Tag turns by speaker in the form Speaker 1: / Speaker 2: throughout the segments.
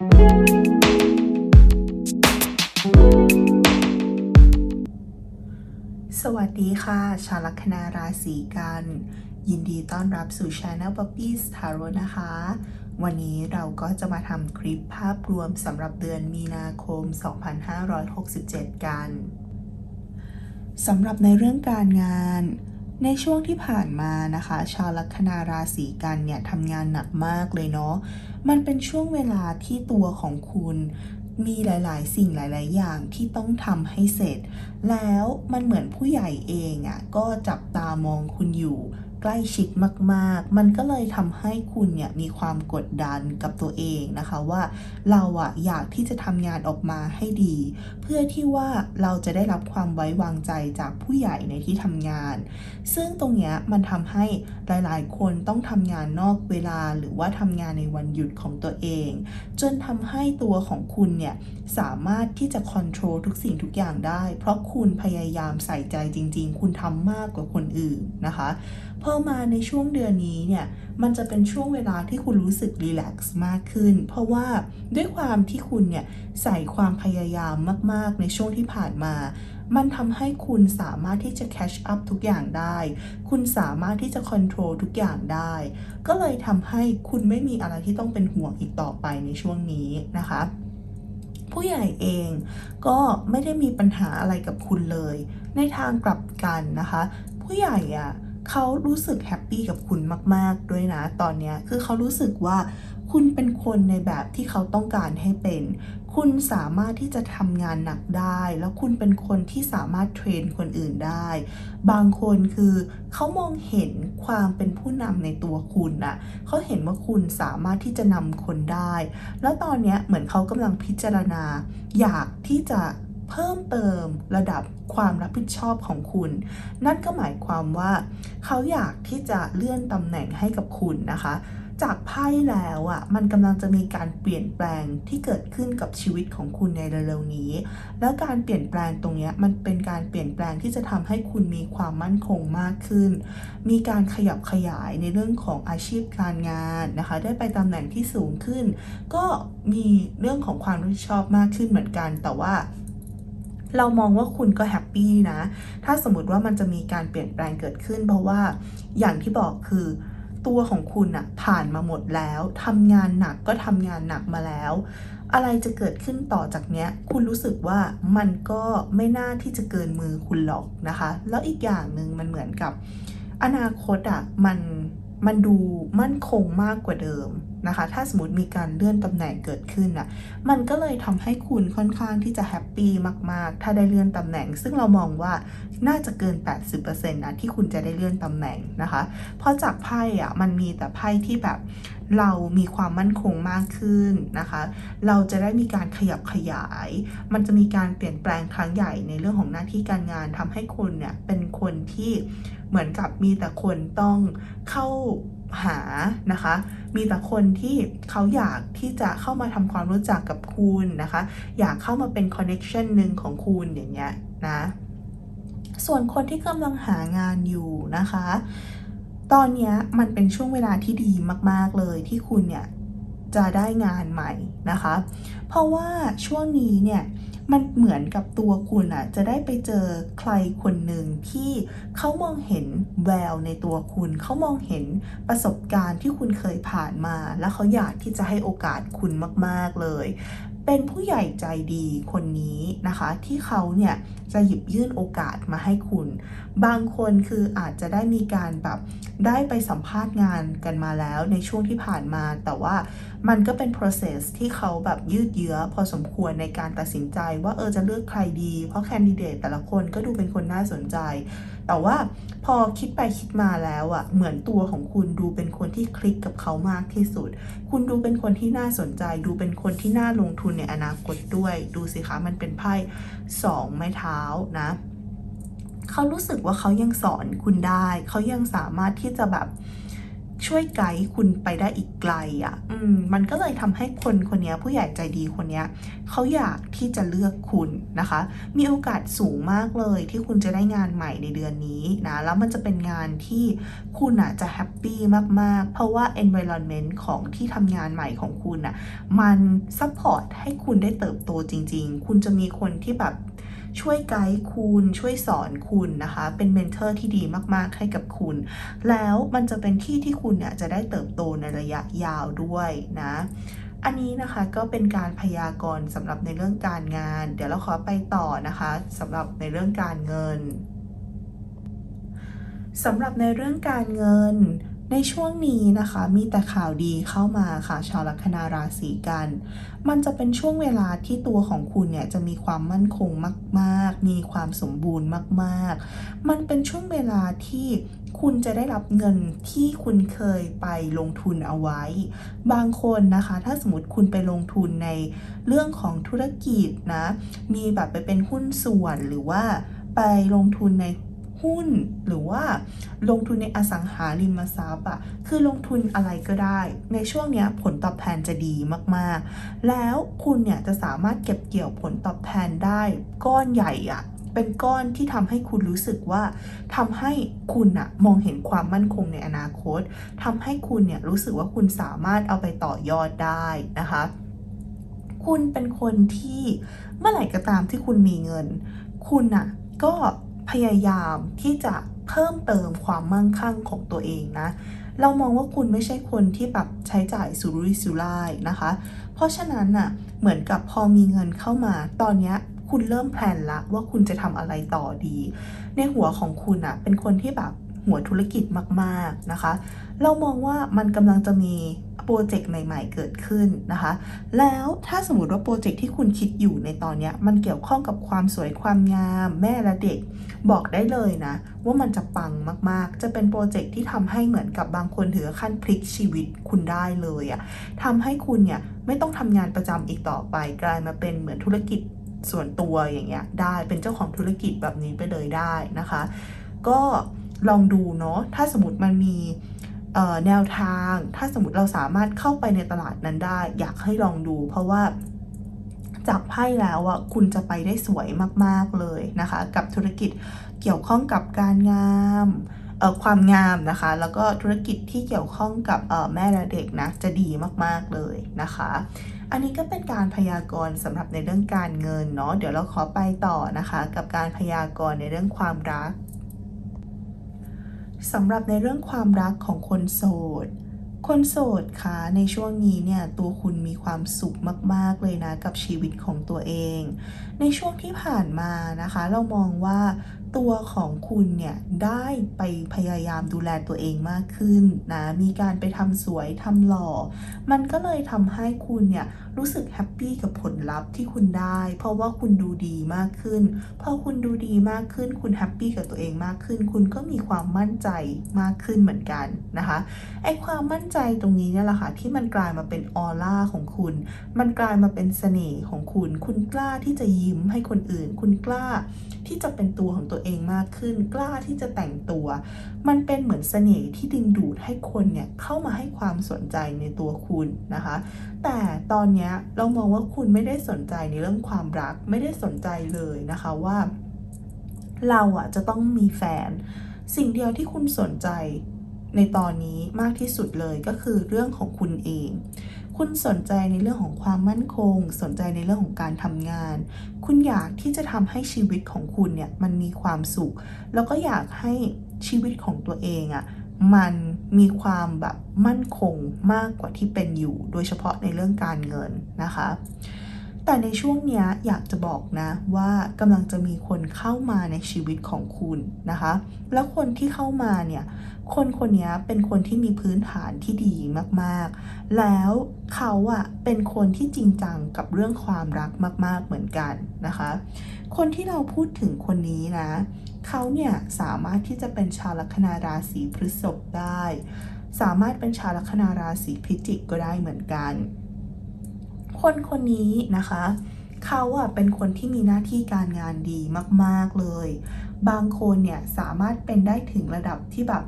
Speaker 1: สวัสดีค่ะ ชาวลัคนาราศีกัน ยินดีต้อนรับสู่ช anel Puppies Tarot นะคะ วันนี้เราก็จะมาทำคลิปภาพรวมสำหรับเดือนมีนาคม 2567 กันสำหรับในเรื่องการงาน ในช่วงที่ผ่านมานะคะ ชาวลัคนาราศีกันเนี่ยทำงานหนักมากเลยเนาะมันเป็นช่วงเวลาที่ตัวของคุณมีหลาย ๆ สิ่งหลาย ๆ อย่างที่ต้องทำให้เสร็จ แล้วมันเหมือนผู้ใหญ่เองอะ่ะก็จับตามองคุณอยู่ ใกล้ชิดมาก ๆ มันก็เลยทำให้คุณเนี่ยมีความกดดันกับตัวเองนะคะว่าเราอะอยากที่จะทำงานออกมาให้ดี เพื่อที่ว่าเราจะได้รับความไว้วางใจจากผู้ใหญ่ในที่ทำงาน ซึ่งตรงเนี้ยมันทำให้หลายๆ คนต้องทำงานนอกเวลาหรือว่าทำงานในวันหยุดของตัวเอง จนทำให้ตัวของคุณเนี่ยสามารถที่จะค o n t r o l ทุกสิ่งทุกอย่างได้ เพราะคุณพยายามใส่ใจจริง ๆ คุณทำมากกว่าคนอื่นนะคะ พอมาในช่วงเดือนนี้เนี่ยมันจะเป็นช่วงเวลาที่คุณรู้สึกรีแลกซ์มากขึ้น เพราะว่าด้วยความที่คุณเนี่ยใส่ความพยายามมาก ๆ ในช่วงที่ผ่านมา มันทำให้คุณสามารถที่จะ catch up ทุกอย่างได้ คุณสามารถที่จะ control ทุกอย่างได้ ก็เลยทำให้คุณไม่มีอะไรที่ต้องเป็นห่วงอีกต่อไปในช่วงนี้นะคะผู้ใหญ่เองก็ไม่ได้มีปัญหาอะไรกับคุณเลย ในทางกลับกันนะคะ ผู้ใหญ่อะ เขารู้สึกแฮปปี้กับคุณมาก ๆ ด้วยนะ ตอนนี้คือเขารู้สึกว่าคุณเป็นคนในแบบที่เขาต้องการให้เป็น คุณสามารถที่จะทำงานหนักได้ แล้วคุณเป็นคนที่สามารถเทรนคนอื่นได้ บางคนคือเขามองเห็นความเป็นผู้นำในตัวคุณอะเขาเห็นว่าคุณสามารถที่จะนำคนได้ แล้วตอนนี้เหมือนเขากำลังพิจารณา อยากที่จะ เพิ่มเติมระดับความรับผิดชอบของคุณ นั่นก็หมายความว่า เขาอยากที่จะเลื่อนตำแหน่งให้กับคุณนะคะ จากไพ่แล้วอะ่ะมันกำลังจะมีการเปลี่ยนแปลงที่เกิดขึ้นกับชีวิตของคุณในเร็วๆนี้ แล้วการเปลี่ยนแปลงตรงนี้มันเป็นการเปลี่ยนแปลงที่จะทำให้คุณมีความมั่นคงมากขึ้น มีการขยับขยายในเรื่องของอาชีพการงานนะคะ ได้ไปตำแหน่งที่สูงขึ้น ก็มีเรื่องของความรับผิดชอบมากขึ้นเหมือนกันแต่ว่า เรามองว่าคุณก็แฮปปี้นะ ถ้าสมมติว่ามันจะมีการเปลี่ยนแปลงเกิดขึ้น เพราะว่าอย่างที่บอกคือตัวของคุณอะผ่านมาหมดแล้วทำงานหนักก็ทำงานหนักมาแล้ว อะไรจะเกิดขึ้นต่อจากเนี้ย คุณรู้สึกว่ามันก็ไม่น่าที่จะเกินมือคุณหรอกนะคะ แล้วอีกอย่างหนึ่งมันเหมือนกับ อนาคตอะมันมันดูมั่นคงมากกว่าเดิม นะคะ ถ้าสมมติมีการเลื่อนตำแหน่งเกิดขึ้นอะมันก็เลยทำให้คุณค่อนข้างที่จะแฮปปี้มาก ๆ ถ้าได้เลื่อนตำแหน่ง ซึ่งเรามองว่าน่าจะเกิน 80%นะที่คุณจะได้เลื่อนตำแหน่งนะคะ เพราะจากไพ่อะมันมีแต่ไพ่ที่แบบเรามีความมั่นคงมากขึ้นนะคะ เราจะได้มีการขยับขยาย มันจะมีการเปลี่ยนแปลงครั้งใหญ่ในเรื่องของหน้าที่การงานทำให้คุณเนี่ยเป็นคนที่เหมือนกับมีแต่คนต้องเข้า หานะคะ มีแต่คนที่เขาอยากที่จะเข้ามาทำความรู้จักกับคุณนะคะ อยากเข้ามาเป็นคอนเน็ชันหนึ่งของคุณอย่างเงี้ยนะ ส่วนคนที่กำลังหางานอยู่นะคะ ตอนนี้มันเป็นช่วงเวลาที่ดีมาก ๆ เลยที่คุณเนี่ยจะได้งานใหม่นะคะ เพราะว่าช่วงนี้เนี่ย มันเหมือนกับตัวคุณอะจะได้ไปเจอใครคนหนึ่งที่เขามองเห็นแววในตัวคุณ เขามองเห็นประสบการณ์ที่คุณเคยผ่านมา แล้วเขาอยากที่จะให้โอกาสคุณมากๆเลย เป็นผู้ใหญ่ใจดีคนนี้นะคะ ที่เขาเนี่ยจะหยิบยื่นโอกาสมาให้คุณบางคนคืออาจจะได้มีการแบบได้ไปสัมภาษณ์งานกันมาแล้วในช่วงที่ผ่านมา แต่ว่ามันก็เป็น process ที่เขาแบบยืดเยื้อพอสมควรในการตัดสินใจว่าเออจะเลือกใครดี เพราะแคนดิเดตแต่ละคนก็ดูเป็นคนน่าสนใจ แต่ว่าพอคิดไปคิดมาแล้วอะเหมือนตัวของคุณดูเป็นคนที่คลิกกับเขามากที่สุด คุณดูเป็นคนที่น่าสนใจ ดูเป็นคนที่น่าลงทุนในอนาคตด้วย ดูสิคะมันเป็นไพ่สองไม้เท้านะ เขารู้สึกว่าเขายังสอนคุณได้ เขายังสามารถที่จะแบบช่วยไกด์คุณไปได้อีกไกลอะ่ะ อืม มันก็เลยทำให้คนคนนี้ผู้ใหญ่ใจดีคนนี้เขาอยากที่จะเลือกคุณนะคะ มีโอกาสสูงมากเลยที่คุณจะได้งานใหม่ในเดือนนี้นะ แล้วมันจะเป็นงานที่คุณอะจะแฮปปี้มากๆ เพราะว่า environment ของที่ทำงานใหม่ของคุณอะ มันซัพพอร์ตให้คุณได้เติบโตจริง ๆ คุณจะมีคนที่แบบ ช่วยไกด์คุณช่วยสอนคุณนะคะ เป็นเมนเทอร์ที่ดีมากๆให้กับคุณ แล้วมันจะเป็นที่ที่คุณเนี่ยจะได้เติบโตในระยะยาวด้วยนะอันนี้นะคะก็เป็นการพยากรณ์สำหรับในเรื่องการงาน เดี๋ยวเราขอไปต่อนะคะสำหรับในเรื่องการเงินสำหรับในเรื่องการเงิน ในช่วงนี้นะคะมีแต่ข่าวดีเข้ามาค่ะชาวลัคนาราศีกัน มันจะเป็นช่วงเวลาที่ตัวของคุณเนี่ยจะมีความมั่นคงมาก ๆ มีความสมบูรณ์มาก ๆ มันเป็นช่วงเวลาที่คุณจะได้รับเงินที่คุณเคยไปลงทุนเอาไว้ บางคนนะคะ ถ้าสมมติคุณไปลงทุนในเรื่องของธุรกิจนะ มีแบบไปเป็นหุ้นส่วนหรือว่าไปลงทุนใน หุ้นหรือว่าลงทุนในอสังหาริมทรัพย์อะคือลงทุนอะไรก็ได้ ในช่วงเนี้ยผลตอบแทนจะดีมากๆ แล้วคุณเนี่ยจะสามารถเก็บเกี่ยวผลตอบแทนได้ก้อนใหญ่อะเป็นก้อนที่ทำให้คุณรู้สึกว่าทำให้คุณอะมองเห็นความมั่นคงในอนาคตทำให้คุณเนี่ยรู้สึกว่าคุณสามารถเอาไปต่อยอดได้นะคะ คุณเป็นคนที่เมื่อไหร่ก็ตามที่คุณมีเงิน คุณอะก็ พยายามที่จะเพิ่มเติมความมั่งคั่งของตัวเองนะ เรามองว่าคุณไม่ใช่คนที่แบบใช้จ่ายสุรุ่ยสุร่ายนะคะ เพราะฉะนั้นน่ะเหมือนกับพอมีเงินเข้ามา ตอนนี้คุณเริ่มแพลนละว่าคุณจะทำอะไรต่อดี ในหัวของคุณอะเป็นคนที่แบบหัวธุรกิจมาก ๆ นะคะ เรามองว่ามันกำลังจะมีโปรเจกต์ใหม่ ๆ เกิดขึ้นนะคะ แล้วถ้าสมมติว่าโปรเจกต์ที่คุณคิดอยู่ในตอนนี้มันเกี่ยวข้องกับความสวยความงาม แม่และเด็ก บอกได้เลยนะ ว่ามันจะปังมากๆ จะเป็นโปรเจกต์ที่ทำให้เหมือนกับบางคนถือขั้นพลิกชีวิตคุณได้เลยอะทำให้คุณเนี่ยไม่ต้องทำงานประจำอีกต่อไป กลายมาเป็นเหมือนธุรกิจส่วนตัวอย่างเงี้ยได้เป็นเจ้าของธุรกิจแบบนี้ไปเลยได้นะคะ ก็ลองดูเนาะถ้าสมมติมันมี แนวทาง ถ้าสมมติเราสามารถเข้าไปในตลาดนั้นได้ อยากให้ลองดู เพราะว่าจากไพ่แล้วอะคุณจะไปได้สวยมากๆเลยนะคะ กับธุรกิจเกี่ยวข้องกับการงามความงามนะคะ แล้วก็ธุรกิจที่เกี่ยวข้องกับแม่และเด็กนะจะดีมากๆเลยนะคะ อันนี้ก็เป็นการพยากรณ์สำหรับในเรื่องการเงินเนาะเดี๋ยวเราขอไปต่อนะคะ กับการพยากรณ์ในเรื่องความรัก สำหรับในเรื่องความรักของคนโสด คนโสดคะในช่วงนี้เนี่ยตัวคุณมีความสุขมาก ๆ เลยนะกับชีวิตของตัวเอง ในช่วงที่ผ่านมานะคะ เรามองว่าตัวของคุณเนี่ยได้ไปพยายามดูแลตัวเองมากขึ้นนะ มีการไปทำสวยทำหล่อ มันก็เลยทำให้คุณเนี่ยรู้สึกแฮปปี้กับผลลัพธ์ที่คุณได้ เพราะว่าคุณดูดีมากขึ้น พอคุณดูดีมากขึ้น คุณแฮปปี้กับตัวเองมากขึ้น คุณก็มีความมั่นใจมากขึ้นเหมือนกันนะคะ ไอความมั่นใจตรงนี้เนี่ยแหละค่ะที่มันกลายมาเป็นออร่าของคุณ มันกลายมาเป็นเสน่ห์ของคุณ คุณกล้าที่จะยิ้มให้คนอื่น คุณกล้าที่จะเป็นตัวของตัวเองมากขึ้น กล้าที่จะแต่งตัวมันเป็นเหมือนเสน่ห์ที่ดึงดูดให้คนเนี่ยเข้ามาให้ความสนใจในตัวคุณนะคะ แต่ตอนนี้เรามองว่าคุณไม่ได้สนใจในเรื่องความรักไม่ได้สนใจเลยนะคะว่า เราอะจะต้องมีแฟน สิ่งเดียวที่คุณสนใจในตอนนี้มากที่สุดเลยก็คือเรื่องของคุณเอง คุณสนใจในเรื่องของความมั่นคง สนใจในเรื่องของการทำงาน คุณอยากที่จะทำให้ชีวิตของคุณเนี่ยมันมีความสุข แล้วก็อยากให้ ชีวิตของตัวเองอะ่ะมันมีความแบบมั่นคงมากกว่าที่เป็นอยู่ โดยเฉพาะในเรื่องการเงินนะคะ แต่ในช่วงนี้อยากจะบอกนะว่ากำลังจะมีคนเข้ามาในชีวิตของคุณนะคะ แล้วคนที่เข้ามาเนี่ย คนคนนี้เป็นคนที่มีพื้นฐานที่ดีมากๆ แล้วเขาอะเป็นคนที่จริงจังกับเรื่องความรักมาก ๆเหมือนกันนะคะ คนที่เราพูดถึงคนนี้นะ เขาเนี่ยสามารถที่จะเป็นชาวลัคนาราศีพฤษภได้ สามารถเป็นชาวลัคนาราศีพิจิกก็ได้เหมือนกัน คนคนนี้นะคะเขาอะเป็นคนที่มีหน้าที่การงานดีมาก ๆ เลย บางคนเนี่ยสามารถเป็นได้ถึงระดับที่แบบ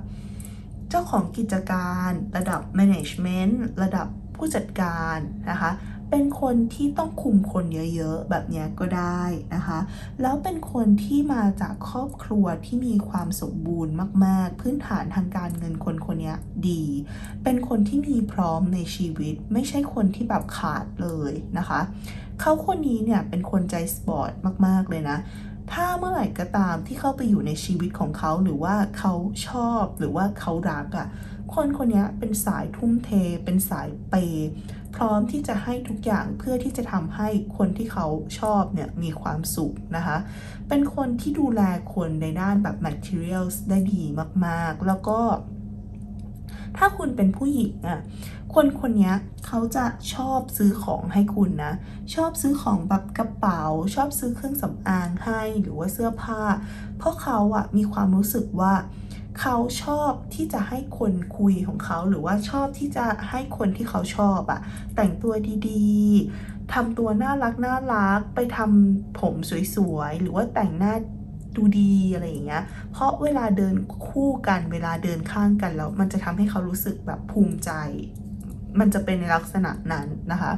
Speaker 1: เจ้าของกิจการ ระดับ management ระดับผู้จัดการนะคะ เป็นคนที่ต้องคุมคนเยอะๆ แบบนี้ก็ได้นะคะ แล้วเป็นคนที่มาจากครอบครัวที่มีความสมบูรณ์มาก ๆ พื้นฐานทางการเงินคนคนนี้ดี เป็นคนที่มีพร้อมในชีวิต ไม่ใช่คนที่แบบขาดเลยนะคะ เขาคนนี้เนี่ยเป็นคนใจสปอร์ตมากๆเลยนะถ้าเมื่อไหร่ก็ตามที่เข้าไปอยู่ในชีวิตของเขาหรือว่าเขาชอบหรือว่าเขารักอะ่ะ คนคนนี้เป็นสายทุ่มเท เป็นสายเปย พร้อมที่จะให้ทุกอย่างเพื่อที่จะทำให้คนที่เขาชอบเนี่ยมีความสุขนะคะ เป็นคนที่ดูแลคนในด้านแบบ materials ได้ดีมากๆ แล้วก็ ถ้าคุณเป็นผู้หญิงอะคนคนนี้เขาจะชอบซื้อของให้คุณนะ ชอบซื้อของแบบกระเป๋า ชอบซื้อเครื่องสำอางให้หรือว่าเสื้อผ้า เพราะเขาอะมีความรู้สึกว่า เขาชอบที่จะให้คนคุยของเขาหรือว่าชอบที่จะให้คนที่เขาชอบอะแต่งตัวดีๆทำตัวน่ารักน่ารักไปทำผมสวยๆ หรือว่าแต่งหน้าดูดีอะไรอย่างเงี้ย เพราะเวลาเดินคู่กันเวลาเดินข้างกันแล้วมันจะทำให้เขารู้สึกแบบภูมิใจ มันจะเป็นในลักษณะนั้นนะคะ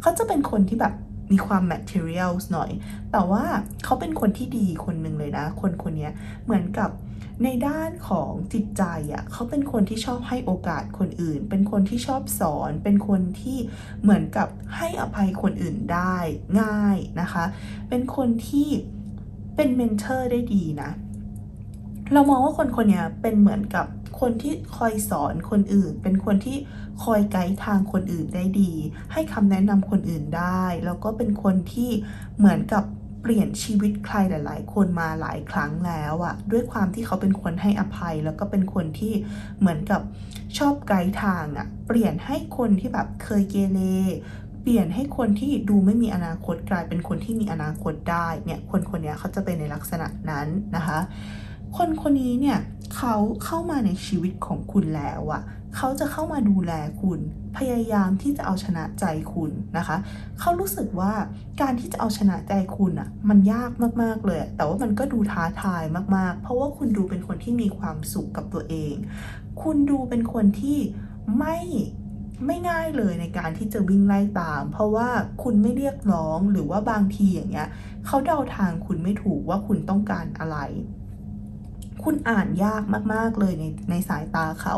Speaker 1: เขาจะเป็นคนที่แบบมีความ materials หน่อย แต่ว่าเขาเป็นคนที่ดีคนหนึ่งเลยนะ คนคนนี้เหมือนกับ ในด้านของจิตใจอะ่ะเขาเป็นคนที่ชอบให้โอกาสคนอื่น เป็นคนที่ชอบสอน เป็นคนที่เหมือนกับให้อภัยคนอื่นได้ง่ายนะคะ เป็นคนที่เป็นเมนเทอร์ได้ดีนะ เรามองว่าคนคนนี้เป็นเหมือนกับคนที่คอยสอนคนอื่น เป็นคนที่คอยไกด์ทางคนอื่นได้ดี ให้คำแนะนำคนอื่นได้ แล้วก็เป็นคนที่เหมือนกับ เปลี่ยนชีวิตใครหลาย ๆ คนมาหลายครั้งแล้วอะด้วยความที่เขาเป็นคนให้อภัย แล้วก็เป็นคนที่เหมือนกับชอบไกด์ทางอะเปลี่ยนให้คนที่แบบเคยเกเรเปลี่ยนให้คนที่ดูไม่มีอนาคตกลายเป็นคนที่มีอนาคตได้เนี่ยคนคนนี้เขาจะเป็นในลักษณะนั้นนะคะ คนคนนี้เนี่ยเขาเข้ามาในชีวิตของคุณแล้วอะเขาจะเข้ามาดูแลคุณ พยายามที่จะเอาชนะใจคุณนะคะ เขารู้สึกว่าการที่จะเอาชนะใจคุณอะมันยากมากๆเลย แต่ว่ามันก็ดูท้าทายมากๆ เพราะว่าคุณดูเป็นคนที่มีความสุขกับตัวเอง คุณดูเป็นคนที่ไม่ไม่ง่ายเลยในการที่จะวิ่งไล่ตาม เพราะว่าคุณไม่เรียกร้องหรือว่าบางทีอย่างเงี้ยเขาเดาทางคุณไม่ถูกว่าคุณต้องการอะไร คุณอ่านยากมากๆเลยในในสายตาเขา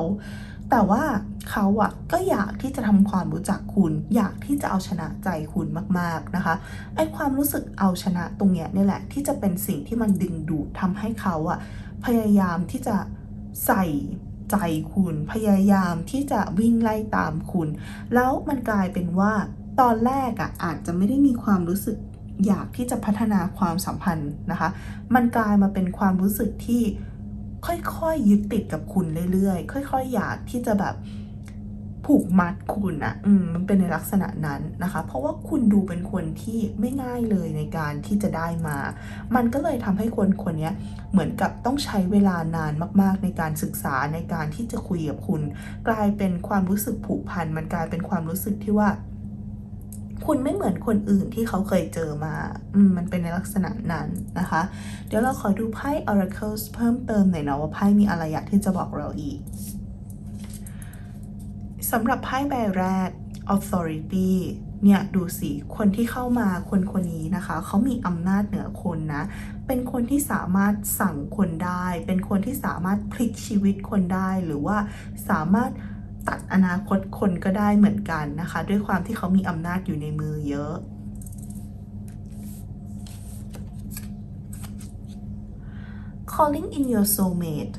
Speaker 1: แต่ว่าเขาอะก็อยากที่จะทำความรู้จักคุณ อยากที่จะเอาชนะใจคุณมากๆนะคะไอความรู้สึกเอาชนะตรงเนี้ยนี่แหละ ที่จะเป็นสิ่งที่มันดึงดูดทำให้เขาอะพยายามที่จะใส่ใจคุณพยายามที่จะวิ่งไล่ตามคุณ แล้วมันกลายเป็นว่าตอนแรกอะอาจจะไม่ได้มีความรู้สึกอยากที่จะพัฒนาความสัมพันธ์นะคะ มันกลายมาเป็นความรู้สึกที่ ค่อยๆยึดติดกับคุณเรื่อยๆ ค่อยๆอยากที่จะแบบผูกมัดคุณอะอืมมันเป็นในลักษณะนั้นนะคะ เพราะว่าคุณดูเป็นคนที่ไม่ง่ายเลยในการที่จะได้มา มันก็เลยทำให้คนคนนี้เหมือนกับต้องใช้เวลานานมาก ๆ ในการศึกษาในการที่จะคุยกับคุณ กลายเป็นความรู้สึกผูกพัน มันกลายเป็นความรู้สึกที่ว่า คุณไม่เหมือนคนอื่นที่เขาเคยเจอมาอืมมันเป็นในลักษณะนั้นนะคะ เดี๋ยวเราขอดูไพ่ Oracles เพิ่มเติมหน่อยนะว่าไพ่มีอะไรอยากที่จะบอกเราอีกสำหรับไพ่ใบแรก authority เนี่ย ดูสิคนที่เข้ามาคนคนนี้นะคะ เขามีอำนาจเหนือคนนะ เป็นคนที่สามารถสั่งคนได้ เป็นคนที่สามารถพลิกชีวิตคนได้หรือว่าสามารถ ตัดอนาคตคนก็ได้เหมือนกันนะคะ ด้วยความที่เขามีอำนาจอยู่ในมือเยอะ calling in your soulmate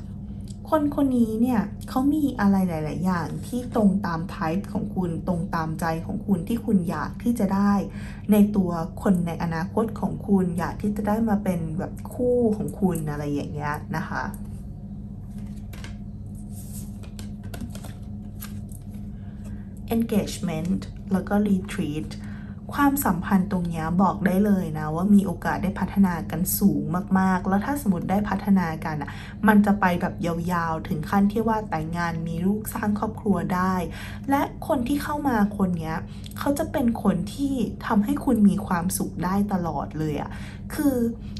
Speaker 1: คนคนนี้เนี่ยเขามีอะไรหลาย ๆ อย่างที่ตรงตาม type ของคุณตรงตามใจของคุณที่คุณอยากที่จะได้ ในตัวคนในอนาคตของคุณอยากที่จะได้มาเป็นแบบคู่ของคุณอะไรอย่างเงี้ยนะคะ engagement แล้วก็ retreat ความสัมพันธ์ตรงนี้บอกได้เลยนะว่ามีโอกาสได้พัฒนากันสูงมากๆ แล้วถ้าสมมติได้พัฒนากันอะมันจะไปแบบยาวๆ ถึงขั้นที่ว่าแต่งงานมีลูกสร้างครอบครัวได้ และคนที่เข้ามาคนนี้เขาจะเป็นคนที่ทำให้คุณมีความสุขได้ตลอดเลยอะคือ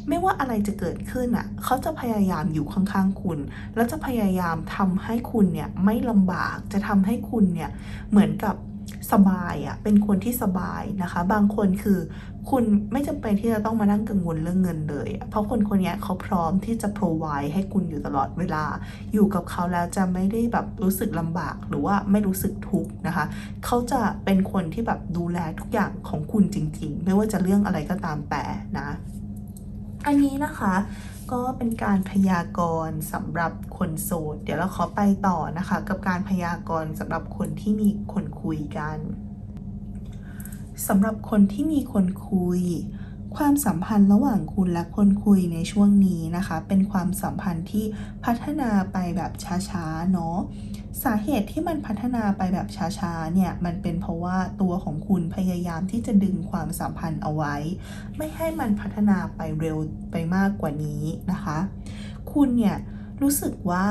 Speaker 1: ไม่ว่าอะไรจะเกิดขึ้นอะเขาจะพยายามอยู่ข้างๆคุณ แล้วจะพยายามทำให้คุณเนี่ยไม่ลำบากจะทำให้คุณเนี่ยเหมือนกับ สบายอะ่ะเป็นคนที่สบายนะคะ บางคนคือคุณไม่จำเป็นที่จะต้องมานั่งกังวลเรื่องเงินเลย เพราะคนคนนี้เขาพร้อมที่จะ provide ให้คุณอยู่ตลอดเวลา อยู่กับเขาแล้วจะไม่ได้แบบรู้สึกลำบากหรือว่าไม่รู้สึกทุกข์นะคะ เขาจะเป็นคนที่แบบดูแลทุกอย่างของคุณจริง ๆ ไม่ว่าจะเรื่องอะไรก็ตามแต่นะ อันนี้นะคะ ก็เป็นการพยากรณ์สำหรับคนโสด เดี๋ยวเราขอไปต่อนะคะ กับการพยากรณ์สำหรับคนที่มีคนคุยกันสำหรับคนที่มีคนคุย ความสัมพันธ์ระหว่างคุณและคนคุยในช่วงนี้นะคะ เป็นความสัมพันธ์ที่พัฒนาไปแบบช้าๆเนาะ สาเหตุที่มันพัฒนาไปแบบช้าๆ เนี่ย มันเป็นเพราะว่าตัวของคุณพยายามที่จะดึงความสัมพันธ์เอาไว้ ไม่ให้มันพัฒนาไปเร็วไปมากกว่านี้นะคะ คุณเนี่ยรู้สึกว่า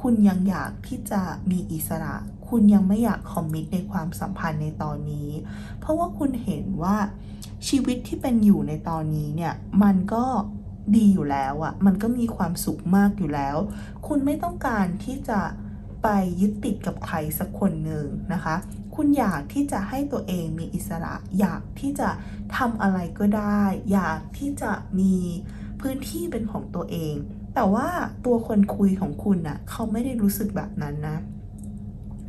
Speaker 1: คุณยังอยากที่จะมีอิสระ คุณยังไม่อยากคอมมิตในความสัมพันธ์ในตอนนี้ เพราะว่าคุณเห็นว่าชีวิตที่เป็นอยู่ในตอนนี้เนี่ย มันก็ดีอยู่แล้วอะมันก็มีความสุขมากอยู่แล้ว คุณไม่ต้องการที่จะ ไปยึดติดกับใครสักคนหนึ่งนะคะ คุณอยากที่จะให้ตัวเองมีอิสระ อยากที่จะทำอะไรก็ได้ อยากที่จะมีพื้นที่เป็นของตัวเอง แต่ว่าตัวคนคุยของคุณน่ะเขาไม่ได้รู้สึกแบบนั้นนะ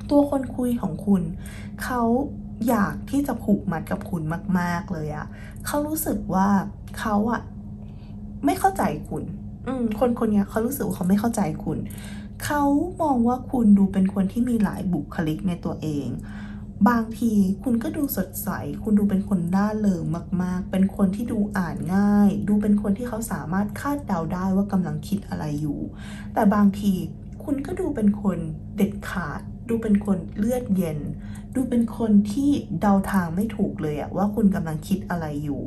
Speaker 1: ตัวคนคุยของคุณ เขาอยากที่จะผูกมัดกับคุณมาก ๆ เลยอะเขารู้สึกว่าเขาอะไม่เข้าใจคุณ อืมคนคนนี้เขารู้สึกว่าเขาไม่เข้าใจคุณ เขามองว่าคุณดูเป็นคนที่มีหลายบุคลิกในตัวเอง บางทีคุณก็ดูสดใส คุณดูเป็นคนร่าเริงมาก ๆ เป็นคนที่ดูอ่านง่าย ดูเป็นคนที่เขาสามารถคาดเดาได้ว่ากำลังคิดอะไรอยู่ แต่บางทีคุณก็ดูเป็นคนเด็ดขาด ดูเป็นคนเลือดเย็น ดูเป็นคนที่เดาทางไม่ถูกเลยอะว่าคุณกำลังคิดอะไรอยู่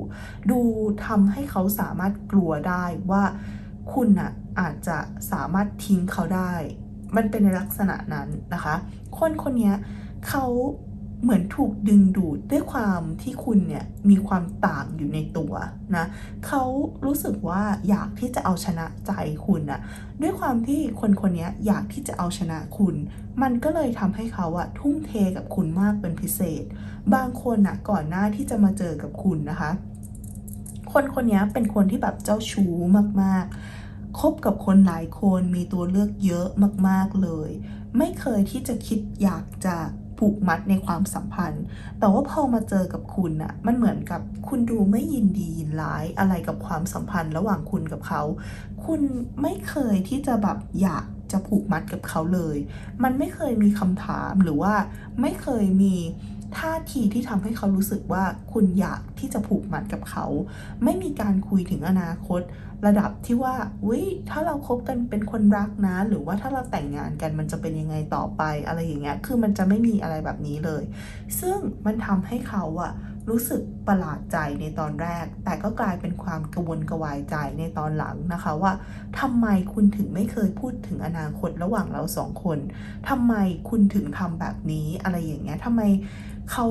Speaker 1: ดูทำให้เขาสามารถกลัวได้ว่าคุณอะ อาจจะสามารถทิ้งเขาได้ มันเป็นในลักษณะนั้นนะคะ คนคนนี้เขาเหมือนถูกดึงดูดด้วยความที่คุณเนี่ยมีความต่างอยู่ในตัวนะเขารู้สึกว่าอยากที่จะเอาชนะใจคุณอะด้วยความที่คนคนนี้อยากที่จะเอาชนะคุณ มันก็เลยทำให้เขาอะทุ่มเทกับคุณมากเป็นพิเศษ บางคนอะก่อนหน้าที่จะมาเจอกับคุณนะคะ คนคนนี้เป็นคนที่แบบเจ้าชู้มากๆ คบกับคนหลายคนมีตัวเลือกเยอะมากๆเลย ไม่เคยที่จะคิดอยากจะผูกมัดในความสัมพันธ์ แต่ว่าพอมาเจอกับคุณอะมันเหมือนกับคุณดูไม่ยินดียินร้ายอะไรกับความสัมพันธ์ระหว่างคุณกับเขา คุณไม่เคยที่จะแบบอยากจะผูกมัดกับเขาเลย มันไม่เคยมีคำถามหรือว่าไม่เคยมี ท่าทีที่ทำให้เขารู้สึกว่าคุณอยากที่จะผูกมัดกับเขา ไม่มีการคุยถึงอนาคต ระดับที่ว่าวิถ้าเราคบกันเป็นคนรักนะ หรือว่าถ้าเราแต่งงานกันมันจะเป็นยังไงต่อไปอะไรอย่างเงี้ยคือมันจะไม่มีอะไรแบบนี้เลย ซึ่งมันทำให้เขาอะรู้สึกประหลาดใจในตอนแรก แต่ก็กลายเป็นความกระวนกระวายใจในตอนหลังนะคะว่าทำไมคุณถึงไม่เคยพูดถึงอนาคตระหว่างเราสองคนทำไมคุณถึงทำแบบนี้อะไรอย่างเงี้ยทำไม เขา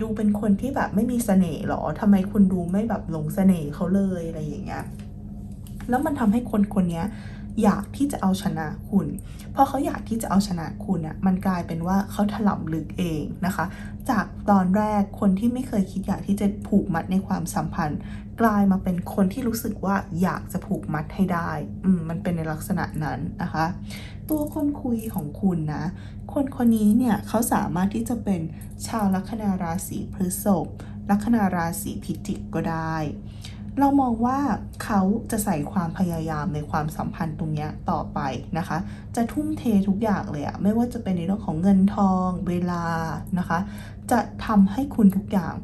Speaker 1: ดูเป็นคนที่แบบไม่มีเสน่ห์หรอทำไมคุณดูไม่แบบหลงเสน่ห์เขาเลยอะไรอย่างเงี้ย แล้วมันทำให้คนคนนี้อยากที่จะเอาชนะคุณพอเขาอยากที่จะเอาชนะคุณอะมันกลายเป็นว่าเขาถล่มลึกเองนะคะ จากตอนแรกคนที่ไม่เคยคิดอยากที่จะผูกมัดในความสัมพันธ์ กลายมาเป็นคนที่รู้สึกว่าอยากจะผูกมัดให้ได้ อืมมันเป็นในลักษณะนั้นนะคะ ตัวคนคุยของคุณนะ คนคนนี้เนี่ยเขาสามารถที่จะเป็นชาวลัคนาราศีพฤษภลัคนาราศีพิจิกก็ได้ เรามองว่าเขาจะใส่ความพยายามในความสัมพันธ์ตรงนี้ต่อไปนะคะ จะทุ่มเททุกอย่างเลยอะไม่ว่าจะเป็นในเรื่องของเงินทอง เวลานะคะ จะทำให้คุณทุกอย่าง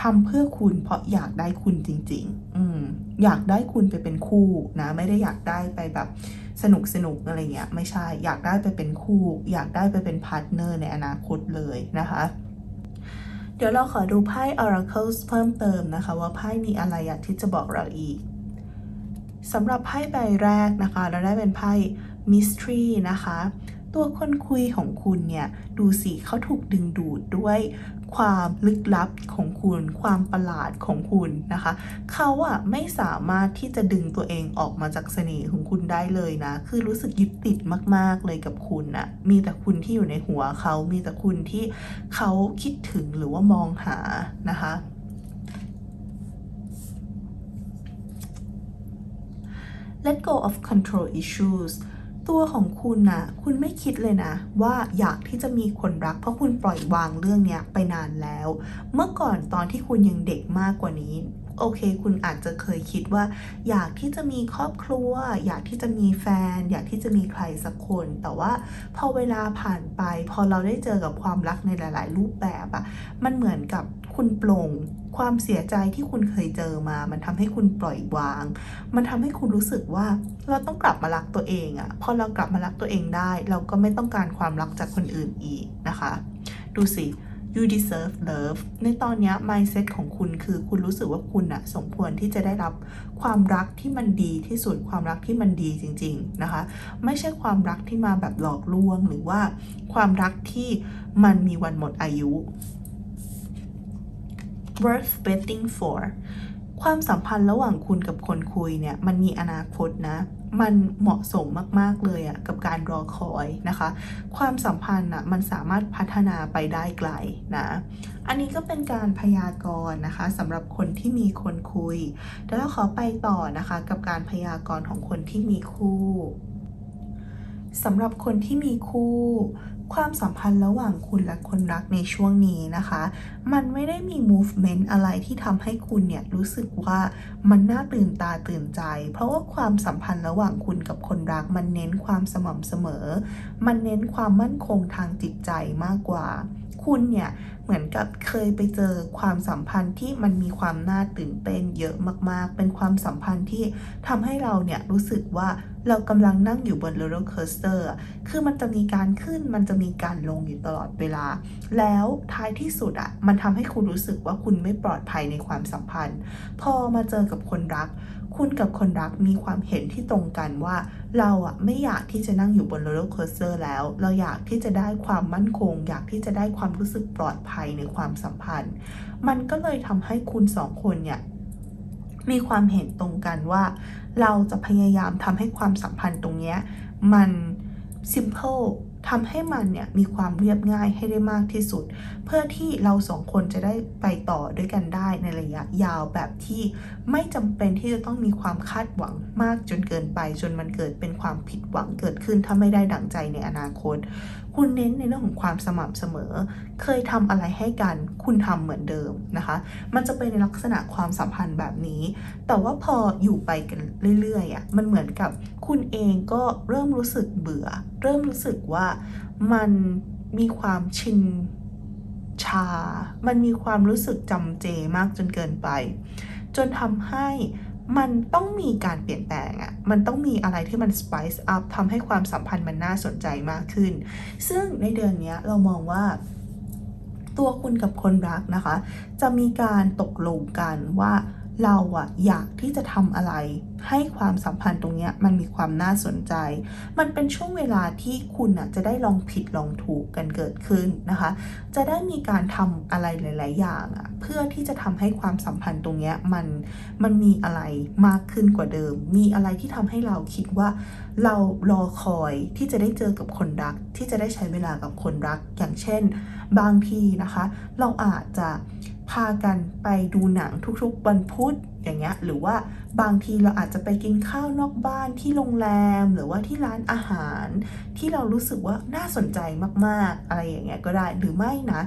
Speaker 1: ทำเพื่อคุณเพราะอยากได้คุณจริง ๆ อืมอยากได้คุณไปเป็นคู่นะ ไม่ได้อยากได้ไปแบบ สนุกสนุกอะไรเงี้ยไม่ใช่อยากได้ไปเป็นคู่ อยากได้ไปเป็นพาร์ทเนอร์ในอนาคตเลยนะคะเดี๋ยวเราขอดูไพ่ Oracles เพิ่มเติมนะคะ ว่าไพ่มีอะไรอยากที่จะบอกเราอีกสำหรับไพ่ใบแรกนะคะ เราได้เป็นไพ่ Mystery นะคะ ตัวคนคุยของคุณเนี่ยดูสิเขาถูกดึงดูดด้วยความลึกลับของคุณ ความประหลาดของคุณนะคะเขาอะไม่สามารถที่จะดึงตัวเองออกมาจากเสน่ห์ของคุณได้เลยนะ คือรู้สึกยึดติดมาก ๆเลยกับคุณอะมีแต่คุณที่อยู่ในหัวเขา มีแต่คุณที่เขาคิดถึงหรือว่ามองหานะคะ let go of control issues ตัวของคุณนะคุณไม่คิดเลยนะ ว่าอยากที่จะมีคนรัก เพราะคุณปล่อยวางเรื่องเนี้ยไปนานแล้ว เมื่อก่อนตอนที่คุณยังเด็กมากกว่านี้โอเค คุณอาจจะเคยคิดว่า อยากที่จะมีครอบครัว อยากที่จะมีแฟน อยากที่จะมีใครสักคน แต่ว่าพอเวลาผ่านไป พอเราได้เจอกับความรักในหลาย ๆ รูปแบบอะมันเหมือนกับคุณปลง ความเสียใจที่คุณเคยเจอมา มันทำให้คุณปล่อยวาง มันทำให้คุณรู้สึกว่าเราต้องกลับมารักตัวเองอะพอเรากลับมารักตัวเองได้ เราก็ไม่ต้องการความรักจากคนอื่นอีกนะคะ ดูสิ you deserve love ในตอนนี้ mindset ของคุณคือคุณรู้สึกว่าคุณอะสมควรที่จะได้รับความรักที่มันดีที่สุดความรักที่มันดีจริง ๆนะคะ ไม่ใช่ความรักที่มาแบบหลอกลวงหรือว่าความรักที่มันมีวันหมดอายุ worth waiting for ความสัมพันธ์ระหว่างคุณกับคนคุยเนี่ย มันมีอนาคตนะ มันเหมาะสมมาก ๆ เลยอะกับการรอคอยนะคะ ความสัมพันธ์อะมันสามารถพัฒนาไปได้ไกลนะ อันนี้ก็เป็นการพยากรณ์นะคะสำหรับคนที่มีคนคุยเดี๋ยวเราขอไปต่อนะคะกับการพยากรณ์ของคนที่มีคู่ สำหรับคนที่มีคู่ ความสัมพันธ์ระหว่างคุณและคนรักในช่วงนี้นะคะ มันไม่ได้มี movement อะไรที่ทำให้คุณเนี่ยรู้สึกว่ามันน่าตื่นตาตื่นใจ เพราะว่าความสัมพันธ์ระหว่างคุณกับคนรัก มันเน้นความสม่ำเสมอ มันเน้นความมั่นคงทางจิตใจมากกว่า คุณเนี่ย เหมือนกับเคยไปเจอความสัมพันธ์ที่มันมีความน่าตื่นเต้นเยอะมากๆ เป็นความสัมพันธ์ที่ทำให้เราเนี่ยรู้สึกว่าเรากำลังนั่งอยู่บนโรลเลอร์คอสเตอร์คือมันจะมีการขึ้นมันจะมีการลงอยู่ตลอดเวลา แล้วท้ายที่สุดอะ่ะมันทำให้คุณรู้สึกว่าคุณไม่ปลอดภัยในความสัมพันธ์ พอมาเจอกับคนรัก คุณกับคนรักมีความเห็นที่ตรงกันว่า เราอะไม่อยากที่จะนั่งอยู่บนโรลเลอร์โคสเตอร์แล้ว เราอยากที่จะได้ความมั่นคง อยากที่จะได้ความรู้สึกปลอดภัยในความสัมพันธ์ มันก็เลยทำให้คุณสองคนเนี่ยมีความเห็นตรงกันว่า เราจะพยายามทำให้ความสัมพันธ์ตรงเนี้ยมัน simple ทำให้มันเนี่ยมีความเรียบง่ายให้ได้มากที่สุด เพื่อที่เราสองคนจะได้ไปต่อด้วยกันได้ในระยะยาวแบบที่ไม่จำเป็นที่จะต้องมีความคาดหวังมากจนเกินไป จนมันเกิดเป็นความผิดหวังเกิดขึ้นถ้าไม่ได้ดั่งใจในอนาคตคุณเน้นในเรื่องของความสม่ำเสมอ เคยทำอะไรให้กัน คุณทำเหมือนเดิมนะคะ มันจะเป็นในลักษณะความสัมพันธ์แบบนี้ แต่ว่าพออยู่ไปกันเรื่อยๆอะมันเหมือนกับคุณเองก็เริ่มรู้สึกเบื่อ เริ่มรู้สึกว่ามันมีความชินชา มันมีความรู้สึกจำเจมากจนเกินไป จนทำให้ มันต้องมีการเปลี่ยนแปลงอะมันต้องมีอะไรที่มัน spice up ทำให้ความสัมพันธ์มันน่าสนใจมากขึ้น ซึ่งในเดือนนี้เรามองว่าตัวคุณกับคนรักนะคะ จะมีการตกลงกันว่า เราอะอยากที่จะทำอะไร ให้ความสัมพันธ์ตรงเนี้ยมันมีความน่าสนใจ มันเป็นช่วงเวลาที่คุณอะจะได้ลองผิดลองถูกกันเกิดขึ้นนะคะ จะได้มีการทำอะไรหลาย ๆ อย่างอะเพื่อที่จะทำให้ความสัมพันธ์ตรงเนี้ยมันมันมีอะไรมากขึ้นกว่าเดิม มีอะไรที่ทำให้เราคิดว่า เรารอคอยที่จะได้เจอกับคนรัก ที่จะได้ใช้เวลากับคนรัก อย่างเช่น บางทีนะคะ เราอาจจะ พากันไปดูหนังทุกๆวันพุธอย่างเงี้ยหรือว่าบางทีเราอาจจะไปกินข้าวนอกบ้านที่โรงแรม หรือว่าที่ร้านอาหาร ที่เรารู้สึกว่าน่าสนใจมากๆ อะไรอย่างเงี้ยก็ได้หรือไม่นะ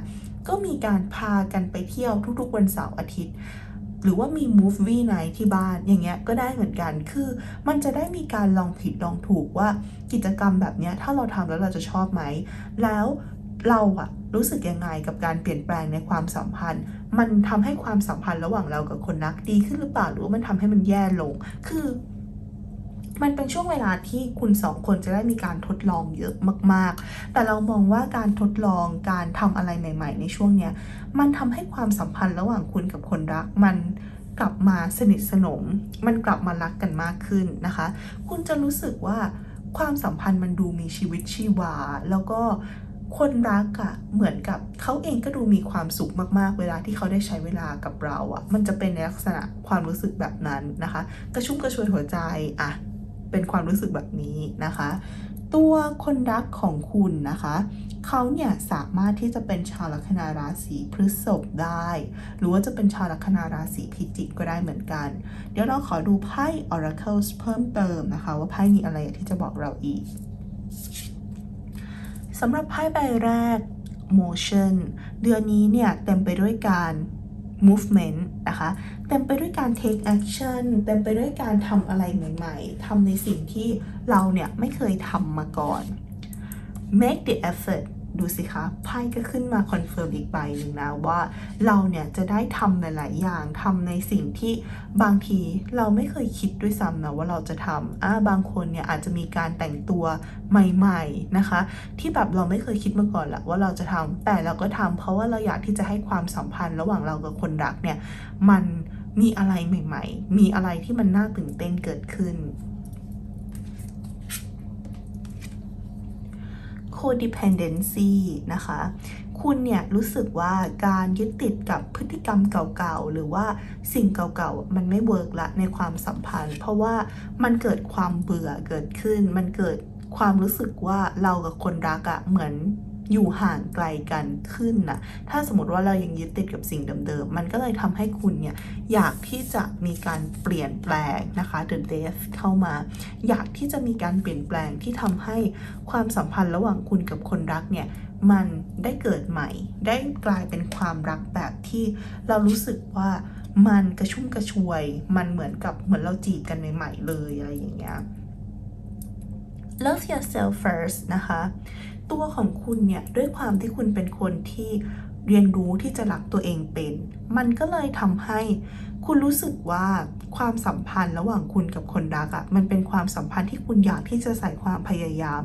Speaker 1: ก็มีการพากันไปเที่ยวทุกๆวันเสาร์อาทิตย์หรือว่ามี movie night ที่บ้านอย่างเงี้ยก็ได้เหมือนกัน คือมันจะได้มีการลองผิดลองถูกว่ากิจกรรมแบบเนี้ยถ้าเราทำแล้วเราจะชอบไหม แล้วเราอะ รู้สึกยังไงกับการเปลี่ยนแปลงในความสัมพันธ์ มันทำให้ความสัมพันธ์ระหว่างเรากับคนรักดีขึ้นหรือเปล่าหรือว่ามันทำให้มันแย่ลง คือ มันเป็นช่วงเวลาที่คุณสองคนจะได้มีการทดลองเยอะมาก ๆ แต่เรามองว่าการทดลองการทำอะไรใหม่ ๆ ในช่วงเนี้ย มันทำให้ความสัมพันธ์ระหว่างคุณกับคนรักมันกลับมาสนิทสนม มันกลับมารักกันมากขึ้นนะคะ คุณจะรู้สึกว่าความสัมพันธ์มันดูมีชีวิตชีวา แล้วก็ คนรักอะเหมือนกับเขาเองก็ดูมีความสุขมากๆ เวลาที่เขาได้ใช้เวลากับเราอะมันจะเป็นในลักษณะความรู้สึกแบบนั้นนะคะ กระชุ่มกระชวยหัวใจอะเป็นความรู้สึกแบบนี้นะคะ ตัวคนรักของคุณนะคะเขาเนี่ยสามารถที่จะเป็นชาวลัคนาราศีพฤษภได้ หรือว่าจะเป็นชาวลัคนาราศีพิจิกก็ได้เหมือนกัน เดี๋ยวเราขอดูไพ่ Oracles เพิ่มเติมนะคะ ว่าไพ่มีอะไรที่จะบอกเราอีก สำหรับไพ่ใบแรก motion เดือนนี้เนี่ยเต็มไปด้วยการ movement นะคะ เต็มไปด้วยการ take action เต็มไปด้วยการทำอะไรใหม่ ๆทำในสิ่งที่เราเนี่ยไม่เคยทำมาก่อน make the effort ดูสิคะไพ่ก็ขึ้นมาคอนเฟิร์มอีกใบหนึ่งนะว่า เราเนี่ยจะได้ทำหลาย ๆ อย่างทำในสิ่งที่บางทีเราไม่เคยคิดด้วยซ้ำนะว่าเราจะทำอ่าบางคนเนี่ยอาจจะมีการแต่งตัวใหม่ ๆ นะคะ ที่แบบเราไม่เคยคิดมาก่อนแหละว่าเราจะทำแต่เราก็ทำเพราะว่าเราอยากที่จะให้ความสัมพันธ์ระหว่างเรากับคนรักเนี่ยมันมีอะไรใหม่ ๆ มีอะไรที่มันน่าตื่นเต้นเกิดขึ้น codependency นะคะ คุณเนี่ยรู้สึกว่าการยึดติดกับพฤติกรรมเก่าๆ หรือว่าสิ่งเก่าๆ มันไม่เวิร์กละในความสัมพันธ์ เพราะว่ามันเกิดความเบื่อเกิดขึ้น มันเกิดความรู้สึกว่าเรากับคนรักอะเหมือน อยู่ห่างไกลกันขึ้นนะถ้าสมมติว่าเรายังยึดติดกับสิ่งเดิมๆ มันก็เลยทำให้คุณเนี่ยอยากที่จะมีการเปลี่ยนแปลงนะคะ the death เข้ามา อยากที่จะมีการเปลี่ยนแปลงที่ทำให้ความสัมพันธ์ระหว่างคุณกับคนรักเนี่ยมันได้เกิดใหม่ ได้กลายเป็นความรักแบบที่เรารู้สึกว่ามันกระชุ่มกระชวย มันเหมือนกับเหมือนเราจีบกันใหม่ๆเลยอะไรอย่างเงี้ย love yourself first นะคะ ตัวของคุณเนี่ยด้วยความที่คุณเป็นคนที่เรียนรู้ที่จะรักตัวเองเป็น มันก็เลยทำให้คุณรู้สึกว่าความสัมพันธ์ระหว่างคุณกับคนรักอะ่ะมันเป็นความสัมพันธ์ที่คุณอยากที่จะใส่ความพยายาม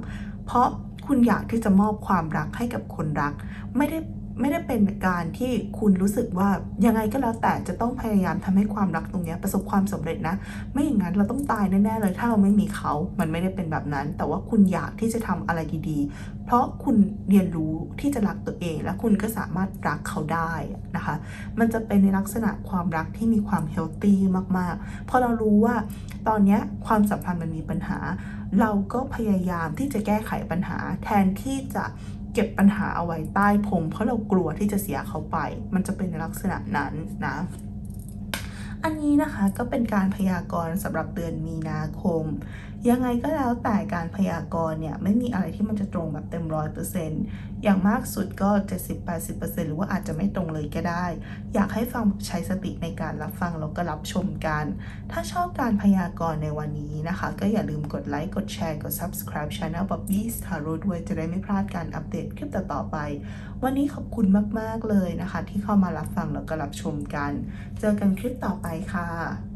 Speaker 1: เพราะคุณอยากที่จะมอบความรักให้กับคนรัก ไม่ได้ ไม่ได้เป็นการที่คุณรู้สึกว่ายังไงก็แล้วแต่จะต้องพยายามทำให้ความรักตรงเนี้ยประสบความสำเร็จนะ ไม่อย่างนั้นเราต้องตายแน่ๆเลย ถ้าเราไม่มีเขา มันไม่ได้เป็นแบบนั้น แต่ว่าคุณอยากที่จะทำอะไรดีๆ เพราะคุณเรียนรู้ที่จะรักตัวเอง และคุณก็สามารถรักเขาได้นะคะ มันจะเป็นในลักษณะความรักที่มีความเฮลตี้มากๆ พอเรารู้ว่าตอนเนี้ยความสัมพันธ์มันมีปัญหา เราก็พยายามที่จะแก้ไขปัญหาแทนที่จะเก็บปัญหาเอาไว้ใต้พรมเพราะเรากลัวที่จะเสียเขาไป มันจะเป็นในลักษณะนั้นนะอันนี้นะคะก็เป็นการพยากรณ์สำหรับเดือนมีนาคม ยังไงก็แล้วแต่การพยากรณ์เนี่ยไม่มีอะไรที่มันจะตรงแบบเต็มร้อยเปอร์เซ็นต์อย่างมากสุดก็ 70-80%หรือว่าอาจจะไม่ตรงเลยก็ได้ อยากให้ฟังใช้สติในการรับฟังแล้วก็รับชมกัน ถ้าชอบการพยากรณ์ในวันนี้นะคะ ก็อย่าลืมกดไลค์กดแชร์กด subscribe channel Bobby's Tarot ด้วยจะได้ไม่พลาดการอัปเดตคลิปต่อๆไป วันนี้ขอบคุณมากๆเลยนะคะ ที่เข้ามารับฟังแล้วก็รับชมกัน เจอกันคลิปต่อไปค่ะ